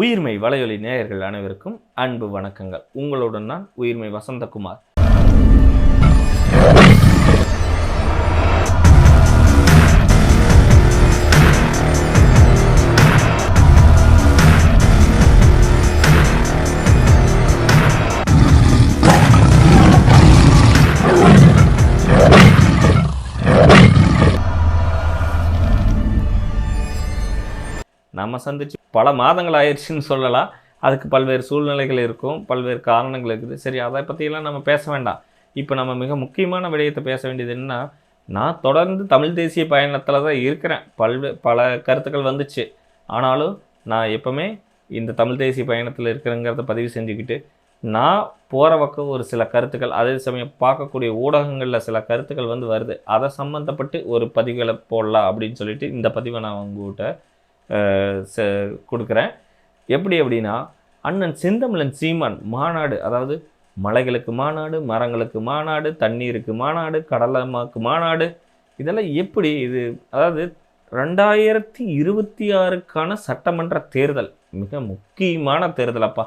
உயிர்மை வலையொலி நேயர்கள் அனைவருக்கும் அன்பு வணக்கங்கள். உங்களுடன் நான் உயிர்மை வசந்தகுமார். நம்ம சந்திச்சு பல மாதங்கள் ஆயிடுச்சுன்னு சொல்லலாம். அதுக்கு பல்வேறு சூழ்நிலைகள் இருக்கும் பல்வேறு காரணங்கள் இருக்குது. சரி அதை பற்றியெல்லாம் நம்ம பேச வேண்டாம். இப்போ நம்ம மிக முக்கியமான விடயத்தை பேச வேண்டியது என்னன்னா நான் தொடர்ந்து தமிழ் தேசிய பயணத்தில் தான் இருக்கிறேன். பல்வே பல கருத்துக்கள் வந்துச்சு. ஆனாலும் நான் எப்போவுமே இந்த தமிழ் தேசிய பயணத்தில் இருக்கிறேங்கிறத பதிவு செஞ்சுக்கிட்டு நான் போகிற பக்கம் ஒரு சில கருத்துக்கள் அதே சமயம் பார்க்கக்கூடிய ஊடகங்களில் சில கருத்துக்கள் வந்து வருது. அதை சம்மந்தப்பட்டு ஒரு பதிவுகளை போடலாம் அப்படின்னு சொல்லிட்டு இந்த பதிவை நான் உங்ககிட்ட கொடுக்குறேன். எப்படி அப்படின்னா அண்ணன் செந்தமிழன் சீமான் மாநாடு அதாவது மலைகளுக்கு மாநாடு மரங்களுக்கு மாநாடு தண்ணீருக்கு மாநாடு கடலமாக்கு மாநாடு இதெல்லாம் எப்படி இது அதாவது ரெண்டாயிரத்தி இருபத்தி ஆறுக்கான சட்டமன்ற தேர்தல் மிக முக்கியமான தேர்தல் அப்பா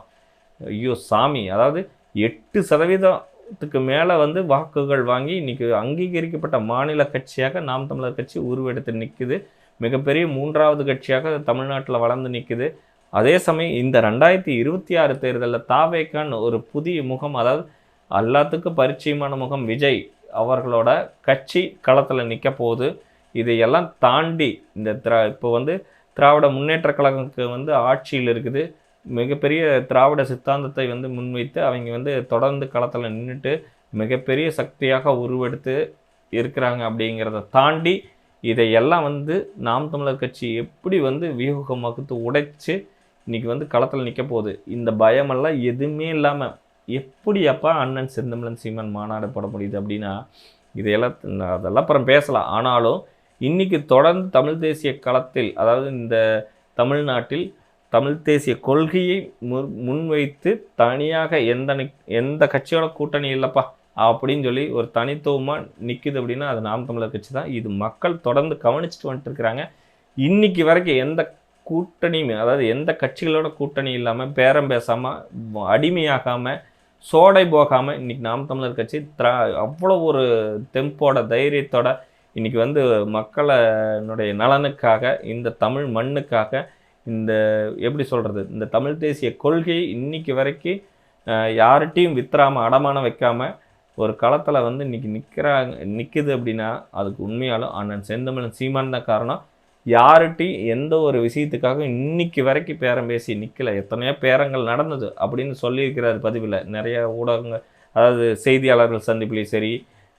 ஐயோ சாமி அதாவது எட்டு சதவீதத்துக்கு மேலே வந்து வாக்குகள் வாங்கி இன்னைக்கு அங்கீகரிக்கப்பட்ட மாநில கட்சியாக நாம் தமிழர் கட்சி உருவெடுத்து நிற்குது மிகப்பெரிய மூன்றாவது கட்சியாக தமிழ்நாட்டில் வளர்ந்து நிற்குது. அதே சமயம் இந்த ரெண்டாயிரத்தி இருபத்தி ஆறு தேர்தலில் தாவேக்கான் ஒரு புதிய முகம் அதாவது எல்லாத்துக்கும் பரிச்சயமான முகம் விஜய் அவர்களோட கட்சி களத்தில் நிற்க போகுது. இதையெல்லாம் தாண்டி இந்த திரா இப்போ வந்து திராவிட முன்னேற்ற கழகத்துக்கு வந்து ஆட்சியில் இருக்குது. மிகப்பெரிய திராவிட சித்தாந்தத்தை வந்து முன்வைத்து அவங்க வந்து தொடர்ந்து களத்தில் நின்றுட்டு மிகப்பெரிய சக்தியாக உருவெடுத்து இருக்கிறாங்க அப்படிங்கிறத தாண்டி இதையெல்லாம் வந்து நாம் தமிழர் கட்சி எப்படி வந்து வியூகம் வகுத்து உடைச்சு இன்னைக்கு வந்து களத்தில் நிற்க போகுது? இந்த பயமெல்லாம் எதுவுமே இல்லாமல் எப்படியப்பா அண்ணன் செந்தமிழன் சீமன் மாநாடு போட முடியுது அப்படின்னா இதையெல்லாம் அதெல்லாம் அப்புறம் பேசலாம். ஆனாலும் இன்றைக்கி தொடர்ந்து தமிழ் தேசிய களத்தில் அதாவது இந்த தமிழ்நாட்டில் தமிழ் தேசிய கொள்கையை முன் முன்வைத்து தனியாக எந்த நிக்- எந்த கட்சியோட கூட்டணி இல்லைப்பா. அப்படின்னு சொல்லி ஒரு தனித்துவமாக நிற்குது அப்படின்னா அது நாம் தமிழர் கட்சி தான். இது மக்கள் தொடர்ந்து கவனிச்சுட்டு வந்துட்டு இருக்கிறாங்க இன்றைக்கி வரைக்கும் எந்த கூட்டணியுமே அதாவது எந்த கட்சிகளோட கூட்டணி இல்லாமல் பேரம் பேசாமல் அடிமையாகாமல் சோடை போகாமல் இன்றைக்கி நாம் தமிழர் கட்சி திரா அவ்வளோ ஒரு தெம்போட தைரியத்தோட இன்னைக்கு வந்து மக்களினுடைய நலனுக்காக இந்த தமிழ் மண்ணுக்காக இந்த எப்படி சொல்கிறது இந்த தமிழ் தேசிய கொள்கையை இன்றைக்கி வரைக்கும் யார்கிட்டையும் வித்துறாம அடமானம் வைக்காமல் ஒரு களத்தில் வந்து இன்றைக்கி நிற்கிறாங்க நிற்குது அப்படின்னா அதுக்கு உண்மையாலும் அண்ணன் செந்தமிழன் சீமான் தான் காரணம். யார்கிட்டையும் எந்த ஒரு விஷயத்துக்காக இன்னைக்கு வரைக்கும் பேரம் பேசி நிற்கலை எத்தனையோ பேரங்கள் நடந்தது அப்படின்னு சொல்லியிருக்கிறார் பதிவில். நிறைய ஊடகங்கள் அதாவது செய்தியாளர்கள் சந்திப்புலேயும் சரி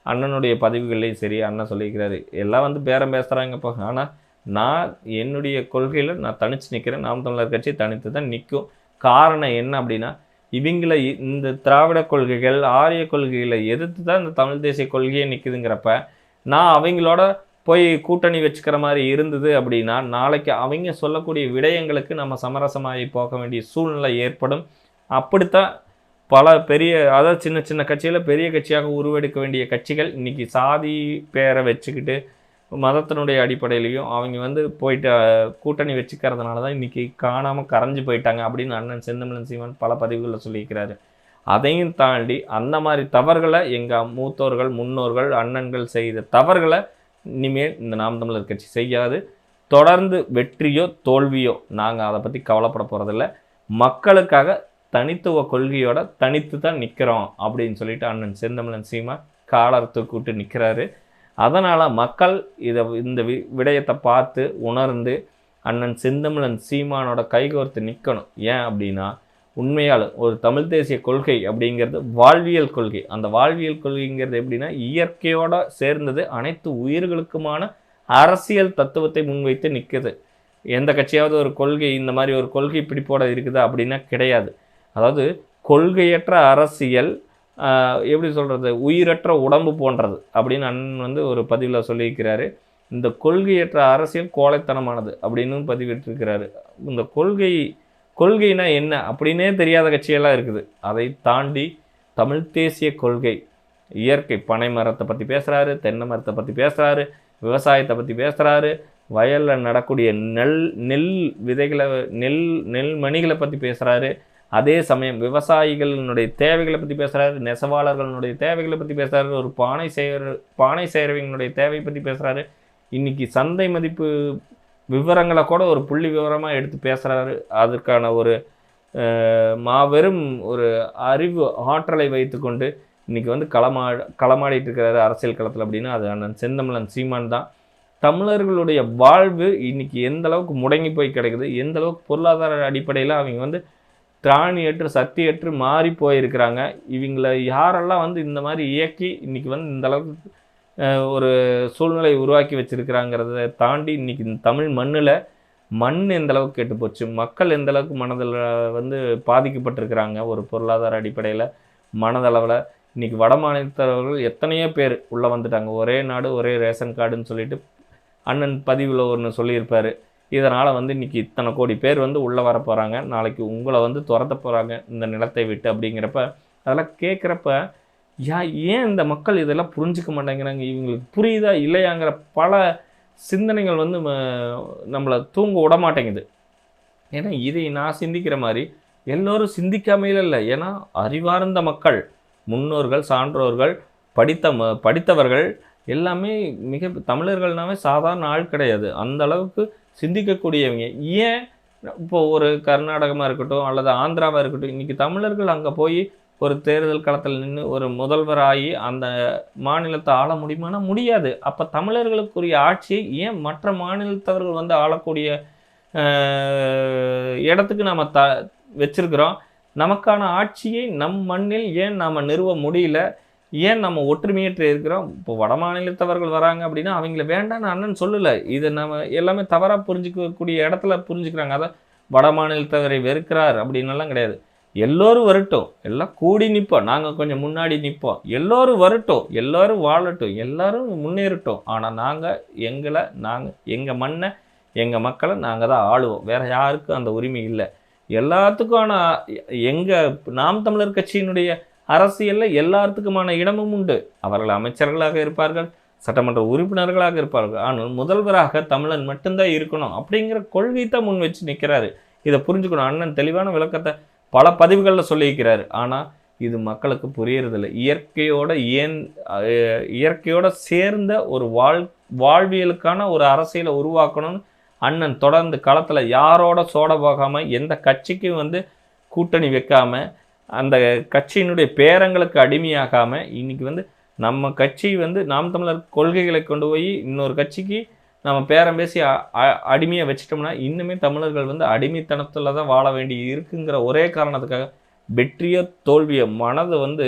அண்ணனுடைய பதிவுகள்லேயும் சரி அண்ணன் சொல்லியிருக்கிறாரு. எல்லாம் வந்து பேரம் பேசுகிறாங்கப்பா ஆனால் நான் என்னுடைய கொள்கையில் நான் தனித்து நிற்கிறேன் நாம் தமிழர் கட்சி தனித்து தான் நிற்கும் காரணம் என்ன அப்படின்னா இவங்களை இந்த திராவிட கொள்கைகள் ஆரிய கொள்கைகளை எதிர்த்து தான் இந்த தமிழ் தேசிய கொள்கையே நிற்குதுங்கிறப்ப நான் அவங்களோட போய் கூட்டணி வச்சுக்கிற மாதிரி இருந்தது அப்படின்னா நாளைக்கு அவங்க சொல்லக்கூடிய விடயங்களுக்கு நம்ம சமரசமாகி போக வேண்டிய சூழ்நிலை ஏற்படும். அப்படித்தான் பல பெரிய அதாவது சின்ன சின்ன கட்சியில் பெரிய கட்சியாக உருவெடுக்க வேண்டிய கட்சிகள் இன்றைக்கி சாதி பேரை வச்சுக்கிட்டு மதத்தினுடைய அடிப்படையிலையும் அவங்க வந்து போயிட்டு கூட்டணி வச்சுக்கிறதுனால தான் இன்றைக்கி காணாமல் கரைஞ்சு போயிட்டாங்க அப்படின்னு அண்ணன் செந்தமிழன் சீவன் பல பதிவுகளில் சொல்லியிருக்கிறாரு. அதையும் தாண்டி அந்த மாதிரி தவறுகளை எங்கள் மூத்தோர்கள் முன்னோர்கள் அண்ணன்கள் செய்த தவறுகளை இனிமேல் இந்த நாம் தமிழர் கட்சி செய்யாது. தொடர்ந்து வெற்றியோ தோல்வியோ நாங்கள் அதை பற்றி கவலைப்பட போகிறதில்ல மக்களுக்காக தனித்துவ கொள்கையோட தனித்து தான் நிற்கிறோம் அப்படின்னு சொல்லிட்டு அண்ணன் செந்தமிழன் சீமா காலர் தூக்கிட்டு நிற்கிறாரு அதனால் மக்கள் இதை இந்த வி விடயத்தை பார்த்து உணர்ந்து அண்ணன் செந்தமிழன் சீமானோட கைகோர்த்து நிற்கணும் ஏன் அப்படின்னா உண்மையால் ஒரு தமிழ் தேசிய கொள்கை அப்படிங்கிறது வாழ்வியல் கொள்கை. அந்த வாழ்வியல் கொள்கைங்கிறது எப்படின்னா இயற்கையோட சேர்ந்தது அனைத்து உயிர்களுக்குமான அரசியல் தத்துவத்தை முன்வைத்து நிற்குது எந்த கட்சியாவது ஒரு கொள்கை இந்த மாதிரி ஒரு கொள்கை பிடிப்போட இருக்குதா அப்படின்னா கிடையாது. அதாவது கொள்கையற்ற அரசியல் எப்படி சொல்கிறது உயிரற்ற உடம்பு போன்றது அப்படின்னு அண்ணன் வந்து ஒரு பதிவில் சொல்லியிருக்கிறாரு. இந்த கொள்கையற்ற அரசியல் கோழைத்தனமானது அப்படின்னு பதிவிட்டிருக்கிறாரு. இந்த கொள்கை கொள்கைனா என்ன அப்படின்னே தெரியாத கட்சியெல்லாம் இருக்குது. அதை தாண்டி தமிழ் தேசிய கொள்கை இயற்கை பனை மரத்தை பற்றி பேசுகிறாரு தென்னை மரத்தை பற்றி பேசுகிறாரு விவசாயத்தை பற்றி பேசுகிறாரு வயலில் நடக்கூடிய நெல் நெல் விதைகளை நெல் நெல் மணிகளை பற்றி பேசுகிறாரு அதே சமயம் விவசாயிகளினுடைய தேவைகளை பற்றி பேசுகிறாரு நெசவாளர்களுடைய தேவைகளை பற்றி பேசுகிறாரு ஒரு பானை செய்கிற பானை செய்கிறவங்களுடைய தேவை பற்றி பேசுகிறாரு இன்னைக்கு சந்தை மதிப்பு விவரங்களை கூட ஒரு புள்ளி விவரமாக எடுத்து பேசுகிறாரு அதற்கான ஒரு மாபெரும் ஒரு அறிவு ஆற்றலை வைத்துக்கொண்டு இன்றைக்கி வந்து களமா களமாடிட்டு இருக்கிறாரு அரசியல் களத்தில் அப்படின்னா அது அண்ணன் செந்தமிழன் சீமான் தான். தமிழர்களுடைய வாழ்வு இன்றைக்கி எந்த அளவுக்கு முடங்கி போய் கிடைக்குது எந்த அளவுக்கு பொருளாதார அடிப்படையில் அவங்க வந்து திராணியற்று சக்தியற்று மாறி போயிருக்கிறாங்க. இவங்களை யாரெல்லாம் வந்து இந்த மாதிரி இயக்கி இன்றைக்கி வந்து இந்த அளவுக்கு ஒரு சூழ்நிலை உருவாக்கி வச்சிருக்கிறாங்கிறத தாண்டி இன்றைக்கி இந்த தமிழ் மண்ணில் மண் எந்த அளவுக்கு கெட்டு போச்சு மக்கள் எந்த அளவுக்கு மனதில் வந்து பாதிக்கப்பட்டிருக்கிறாங்க ஒரு பொருளாதார அடிப்படையில் மனதளவில். இன்றைக்கி வட மாநிலத்தவர்கள் எத்தனையோ பேர் உள்ளே வந்துட்டாங்க. ஒரே நாடு ஒரே ரேஷன் கார்டுன்னு சொல்லிட்டு அண்ணன் பதிவில் ஒன்று சொல்லியிருப்பார். இதனால் வந்து இன்னைக்கு இத்தனை கோடி பேர் வந்து உள்ளே வர போகிறாங்க நாளைக்கு உங்களை வந்து துரத்த போகிறாங்க இந்த நிலத்தை விட்டு அப்படிங்கிறப்ப அதெல்லாம் கேட்குறப்ப யா ஏன் இந்த மக்கள் இதெல்லாம் புரிஞ்சுக்க மாட்டேங்கிறாங்க? இவங்களுக்கு புரியுதா இல்லையாங்கிற பல சிந்தனைகள் வந்து ம- நம்மளை தூங்க விட மாட்டேங்குது. ஏன்னா இதை நான் சிந்திக்கிற மாதிரி எல்லோரும் சிந்திக்காமையில இல்லை. ஏன்னா அறிவார்ந்த மக்கள் முன்னோர்கள் சான்றோர்கள் படித்த ம படித்தவர்கள் எல்லாமே மிக தமிழர்கள்னாவே சாதாரண ஆள் கிடையாது. அந்த அளவுக்கு சிந்திக்கக்கூடியவங்க. ஏன் இப்போ ஒரு கர்நாடகமாக இருக்கட்டும் அல்லது ஆந்திராவாக இருக்கட்டும் இன்றைக்கி தமிழர்கள் அங்கே போய் ஒரு தேர்தல் களத்தில் நின்று ஒரு முதல்வராகி அந்த மாநிலத்தை ஆள முடியுமானா முடியாது. அப்போ தமிழர்களுக்குரிய ஆட்சியை ஏன் மற்ற மாநிலத்தவர்கள் வந்து ஆளக்கூடிய இடத்துக்கு நம்ம த வச்சிருக்கிறோம்? நமக்கான ஆட்சியை நம் மண்ணில் ஏன் நாம் நிறுவ முடியல? ஏன் நம்ம ஒற்றுமையற்று இருக்கிறோம்? இப்போ வட மாநிலத்தவர்கள் வராங்க அப்படின்னா அவங்கள வேண்டாம்னு அண்ணன் சொல்லலை. இதை நம்ம எல்லாமே தவறாக புரிஞ்சுக்கக்கூடிய இடத்துல புரிஞ்சுக்கிறாங்க. அதான் வட மாநிலத்தவரை வெறுக்கிறார் அப்படின்னெல்லாம் கிடையாது. எல்லோரும் வரட்டும். எல்லாம் கூடி நிற்போம். நாங்கள் கொஞ்சம் முன்னாடி நிற்போம். எல்லோரும் வரட்டும். எல்லோரும் வாழட்டும். எல்லோரும் முன்னேறட்டும். ஆனால் நாங்கள் எங்களை நாங்கள் எங்கள் மண்ணை எங்கள் மக்களை நாங்கள் தான் ஆளுவோம். வேறு யாருக்கும் அந்த உரிமை இல்லை. எல்லாத்துக்கும் ஆனால் எங்கள் நாம் தமிழர் கட்சியினுடைய அரசியலில் எல்லாத்துக்குமான இடமும் உண்டு. அவர்கள் அமைச்சர்களாக இருப்பார்கள் சட்டமன்ற உறுப்பினர்களாக இருப்பார்கள். ஆனால் முதல்வராக தமிழன் மட்டும்தான் இருக்கணும் அப்படிங்கிற கொள்கை தான் முன் வச்சு நிற்கிறாரு இதை புரிஞ்சுக்கணும். அண்ணன் தெளிவான விளக்கத்தை பல பதிவுகளில் சொல்லியிருக்கிறார். ஆனால் இது மக்களுக்கு புரியறதில்லை. இயற்கையோட ஏன் இயற்கையோட சேர்ந்த ஒரு வாழ் வாழ்வியலுக்கான ஒரு அரசியலை உருவாக்கணும்னு அண்ணன் தொடர்ந்து களத்தில் யாரோட சோட போகாமல் எந்த கட்சிக்கும் வந்து கூட்டணி வைக்காமல் அந்த கட்சியினுடைய பேரங்களுக்கு அடிமையாகாமல் இன்னைக்கு வந்து நம்ம கட்சி வந்து நாம் தமிழர் கொள்கைகளை கொண்டு போய் இன்னொரு கட்சிக்கு நம்ம பேரம் பேசி அ- அடிமையை வச்சிட்டோம்னா இன்னுமே தமிழர்கள் வந்து அடிமைத்தனத்தில் தான் வாழ வேண்டி இருக்குங்கிற ஒரே காரணத்துக்காக வெற்றியோ தோல்வியோ மனது வந்து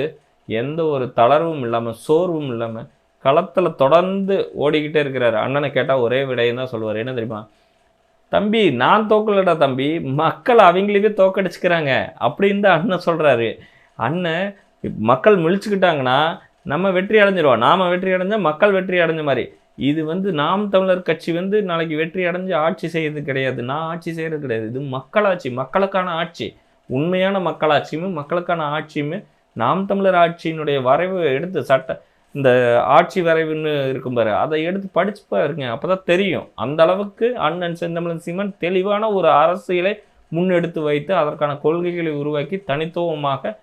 எந்த ஒரு தளர்வும் இல்லாமல் சோர்வும் இல்லாமல் களத்தில் தொடர்ந்து ஓடிக்கிட்டே இருக்கிறார். அண்ணனை கேட்டால் ஒரே விடையும் தான் சொல்லுவார். என்ன தெரியுமா? தம்பி நான் தோக்கலடா தம்பி. மக்கள் அவங்களுக்கே தோக்கடிச்சுக்கிறாங்க. அப்படின்னு தான் அண்ணன் சொல்கிறாரு அண்ணன் மக்கள் முழிச்சுக்கிட்டாங்கன்னா நம்ம வெற்றி அடைஞ்சிருவோம். நாம் வெற்றி அடைஞ்சால் மக்கள் வெற்றி அடைஞ்ச மாதிரி. இது வந்து நாம் தமிழர் கட்சி வந்து நாளைக்கு வெற்றி அடைஞ்சு ஆட்சி செய்யறது கிடையாது. நான் ஆட்சி செய்கிறது கிடையாது. இது மக்களாட்சி மக்களுக்கான ஆட்சி. உண்மையான மக்களாட்சியும் மக்களுக்கான ஆட்சியுமே நாம் தமிழர் ஆட்சியினுடைய வரைவு எடுத்து சட்ட இந்த ஆட்சி வரைவுன்னு இருக்கும் பாரு அதை எடுத்து படிச்சு பாருங்க அப்போதான் தெரியும். அந்த அளவுக்கு அண்ணன் செந்தமிழன் சீமன் தெளிவான ஒரு அரசியலை முன்னெடுத்து வைத்து அதற்கான கொள்கைகளை உருவாக்கி தனித்துவமாக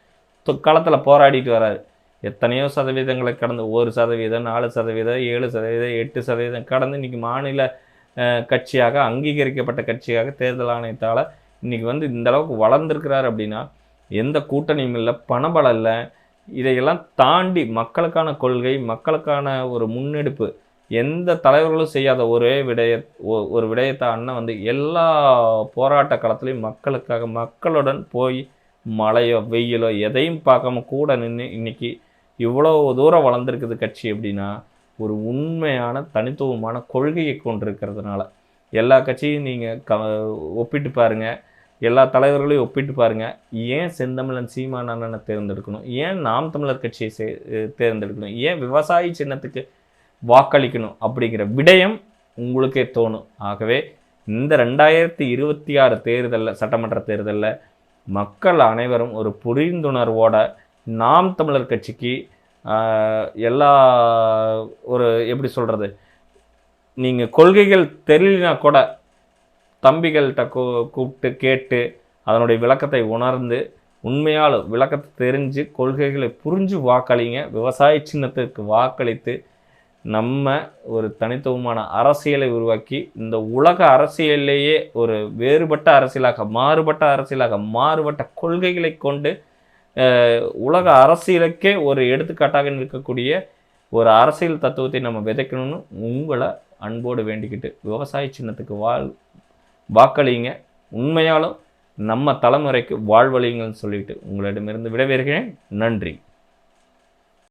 தொ- போராடிட்டு வராரு. எத்தனையோ சதவீதங்களை கடந்து ஒரு சதவீதம் நாலு சதவீதம் ஏழு சதவீதம் எட்டு சதவீதம் கடந்து இன்னைக்கு மாநில கட்சியாக அங்கீகரிக்கப்பட்ட கட்சியாக தேர்தல் ஆணையத்தால் இன்றைக்கி வந்து இந்த அளவுக்கு வளர்ந்துருக்கிறார் அப்படின்னா எந்த கூட்டணியும் இல்லை பணபலம் இல்லை இதையெல்லாம் தாண்டி மக்களுக்கான கொள்கை மக்களுக்கான ஒரு முன்னெடுப்பு எந்த தலைவர்களும் செய்யாத ஒரே விடய ஒரு விடயத்தை அண்ணன் வந்து எல்லா போராட்ட காலத்துலேயும் மக்களுக்காக மக்களுடன் போய் மழையோ வெயிலோ எதையும் பார்க்காம கூட நின்று இன்றைக்கி இவ்வளோ தூரம் வளர்ந்துருக்குது கட்சி அப்படின்னா ஒரு உண்மையான தனித்துவமான கொள்கையை கொண்டிருக்கிறதுனால. எல்லா கட்சியும் நீங்கள் க ஒப்பிட்டு பாருங்கள் எல்லா தலைவர்களையும் ஒப்பிட்டு பாருங்கள் ஏன் செந்தமிழன் சீமான் அண்ணனை தேர்ந்தெடுக்கணும்? ஏன் நாம் தமிழர் கட்சியை சே- தேர்ந்தெடுக்கணும்? ஏன் விவசாயி சின்னத்துக்கு வாக்களிக்கணும் அப்படிங்கிற விடயம் உங்களுக்கே தோணும். ஆகவே இந்த ரெண்டாயிரத்தி இருபத்தி ஆறு தேர்தலில் சட்டமன்ற தேர்தலில் மக்கள் அனைவரும் ஒரு புரிந்துணர்வோட நாம் தமிழர் கட்சிக்கு எல்லா ஒரு எப்படி சொல்கிறது நீங்கள் கொள்கைகள் தெரியலனா கூட தம்பிகள்கிட்ட கூ கூப்பிட்டு கேட்டு அதனுடைய விளக்கத்தை உணர்ந்து உண்மையால் விளக்கத்தை தெரிஞ்சு கொள்கைகளை புரிஞ்சு வாக்களிங்க. விவசாய சின்னத்திற்கு வாக்களித்து நம்ம ஒரு தனித்துவமான அரசியலை உருவாக்கி இந்த உலக அரசியல்லையே ஒரு வேறுபட்ட அரசியலாக மாறுபட்ட அரசியலாக மாறுபட்ட கொள்கைகளை கொண்டு உலக அரசியலுக்கே ஒரு எடுத்துக்காட்டாக நிற்கக்கூடிய ஒரு அரசியல் தத்துவத்தை நம்ம விதைக்கணும்னு உங்களை அன்போடு வேண்டிக்கிட்டு விவசாய சின்னத்துக்கு வாழ் வாக்களிங்க உண்மையாலும் நம்ம தலைமுறைக்கு வாழ்வழிங்கன்னு சொல்லிட்டு உங்களிடமிருந்து விடைபெறுகிறேன். நன்றி.